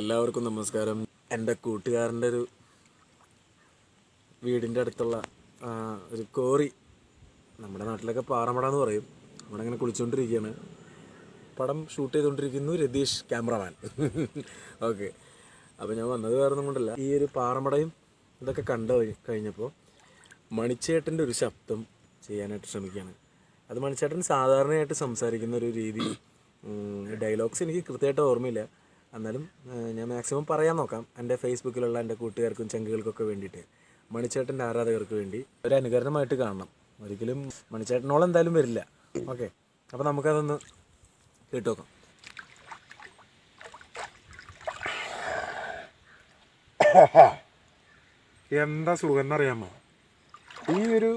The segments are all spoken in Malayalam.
എല്ലാവർക്കും നമസ്കാരം. എന്റെ കൂട്ടുകാരന്റെ ഒരു വീടിന്റെ അടുത്തുള്ള ഒരു കോറി നമ്മുടെ നാട്ടിലൊക്കെ പാറമട എന്ന് പറയും. അവിടെ ഇങ്ങനെ കുളിച്ചുകൊണ്ടിരിക്കുകയാണ് പടം ഷൂട്ട് ചെയ്തുകൊണ്ടിരിക്കുന്നു രതീഷ് ക്യാമറമാൻ. ഓക്കെ. അപ്പോൾ ഞാൻ വന്നത് കാരണം കൊണ്ടല്ല. ഈ ഒരു പാറമടയും ഇതൊക്കെ കണ്ട? കഴിഞ്ഞപ്പോൾ മണിച്ചേട്ടന്റെ ഒരു ശബ്ദം ചെയ്യാനായിട്ട് ശ്രമിക്കുകയാണ്. അത് മണിച്ചേട്ടൻ സാധാരണയായിട്ട് സംസാരിക്കുന്ന ഒരു രീതി ഡയലോഗ്സ് എനിക്ക് കൃത്യമായിട്ട് ഓർമ്മയില്ല. എന്നാലും ഞാൻ മാക്സിമം പറയാൻ നോക്കാം. എന്റെ ഫേസ്ബുക്കിലുള്ള എന്റെ കൂട്ടുകാർക്കും ചങ്കുകൾക്കൊക്കെ വേണ്ടിയിട്ട് മണിച്ചേട്ടന്റെ ആരാധകർക്ക് വേണ്ടി ഒരു അനുകരണമായിട്ട് കാണണം. ഒരിക്കലും മണിച്ചേട്ടനോളം എന്തായാലും വരില്ല. ഓക്കെ അപ്പോൾ നമുക്കതൊന്ന് കേട്ട് നോക്കാം. എന്താ സുഖം എന്നറിയാമോ ഈ ഒരു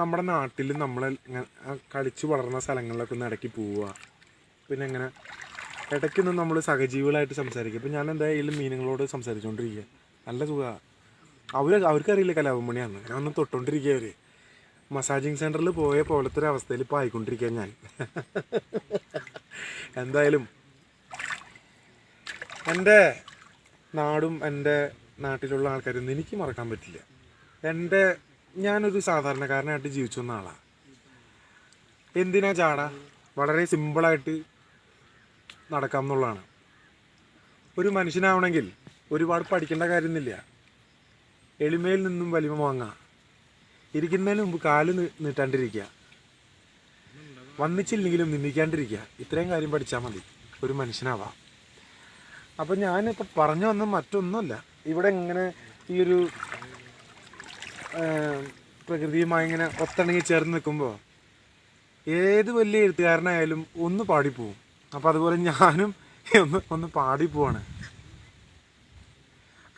നമ്മുടെ നാട്ടിൽ നമ്മൾ കളിച്ചു വളർന്ന സ്ഥലങ്ങളിലൊക്കെ ഒന്ന് ഇടയ്ക്ക് പോവുക. പിന്നെ ഇങ്ങനെ ഇടയ്ക്കൊന്നും നമ്മൾ സഹജീവികളായിട്ട് സംസാരിക്കും. ഇപ്പം ഞാൻ എന്തായാലും മീനുകളോട് സംസാരിച്ചുകൊണ്ടിരിക്കുക നല്ല സുഖമാണ് അവർ അവർക്കറിയില്ല കലാപമണിയാണ് ഞാൻ ഒന്ന് തൊട്ടുകൊണ്ടിരിക്കുക അവർ മസാജിങ് സെന്ററിൽ പോയ പോലത്തെ ഒരു അവസ്ഥയിൽ ഇപ്പോൾ ആയിക്കൊണ്ടിരിക്കുക ഞാൻ. എന്തായാലും എന്റെ നാടും എന്റെ നാട്ടിലുള്ള ആൾക്കാരൊന്നും എനിക്ക് മറക്കാൻ പറ്റില്ല. എന്റെ ഞാനൊരു സാധാരണക്കാരനായിട്ട് ജീവിച്ചു വന്ന ആളാണ് എന്തിനാ ചാട? വളരെ സിമ്പിളായിട്ട് നടക്കാം എന്നുള്ളതാണ്. ഒരു മനുഷ്യനാവണമെങ്കിൽ ഒരുപാട് പഠിക്കേണ്ട കാര്യമൊന്നുമില്ല എളിമയിൽ നിന്നും വലിമ വാങ്ങാം ഇരിക്കുന്നതിന് മുമ്പ് കാൽ നീട്ടാണ്ടിരിക്കുക. വന്നിച്ചില്ലെങ്കിലും നിന്ദിക്കാണ്ടിരിക്കുക. ഇത്രയും കാര്യം പഠിച്ചാൽ മതി. ഒരു മനുഷ്യനാവാം. അപ്പം ഞാനിപ്പോൾ പറഞ്ഞു വന്ന മറ്റൊന്നുമല്ല. ഇവിടെ ഇങ്ങനെ ഈ ഒരു പ്രകൃതിയുമായി ഇങ്ങനെ ഒത്തിണങ്ങി ചേർന്ന് നിൽക്കുമ്പോൾ ഏത് വലിയ എഴുത്തുകാരനായാലും ഒന്ന് പാടിപ്പോവും. അപ്പം അതുപോലെ ഞാനും ഒന്ന് ഒന്ന് പാടി പോവാണ്.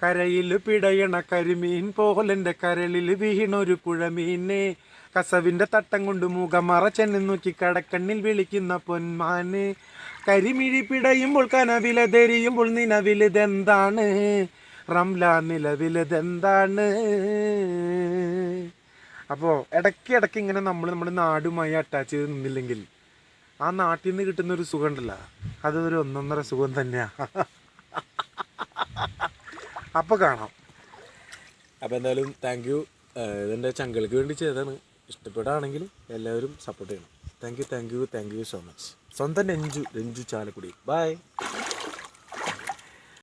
കരയിൽ പിടയണ കരിമീൻ പോലെന്റെ കരളിൽ വീണൊരു പുഴമീനെ കസവിന്റെ തട്ടം കൊണ്ട് മുഖമറ ചെന്നു നോക്കി കടക്കണ്ണിൽ വിളിക്കുന്ന പൊന്മാന്. കരിമിഴി പിടയുമ്പോൾ കനവില തെരിയുമ്പോൾ നിലവിലിതെന്താണ്? റംല നിലവിലിതെന്താണ്? അപ്പോൾ ഇടയ്ക്ക് ഇടയ്ക്ക് ഇങ്ങനെ നമ്മൾ നമ്മുടെ നാടുമായി അറ്റാച്ച് ചെയ്ത് നിന്നില്ലെങ്കിൽ ആ നാട്ടിൽ നിന്ന് കിട്ടുന്ന ഒരു സുഖം ഉണ്ടല്ലോ അത് ഒരു ഒന്നൊന്നര സുഖം തന്നെയാണ് അപ്പോൾ കാണാം. അപ്പോൾ എന്തായാലും താങ്ക് യു ഇതെന്റെ ചങ്കൾക്ക് വേണ്ടി ചെയ്തതാണ്. ഇഷ്ടപ്പെടുകയാണെങ്കിൽ എല്ലാവരും സപ്പോർട്ട് ചെയ്യണം. Thank you thank you thank you so much സ്വന്തം രഞ്ജു രഞ്ജു ചാലക്കുടി. ബൈ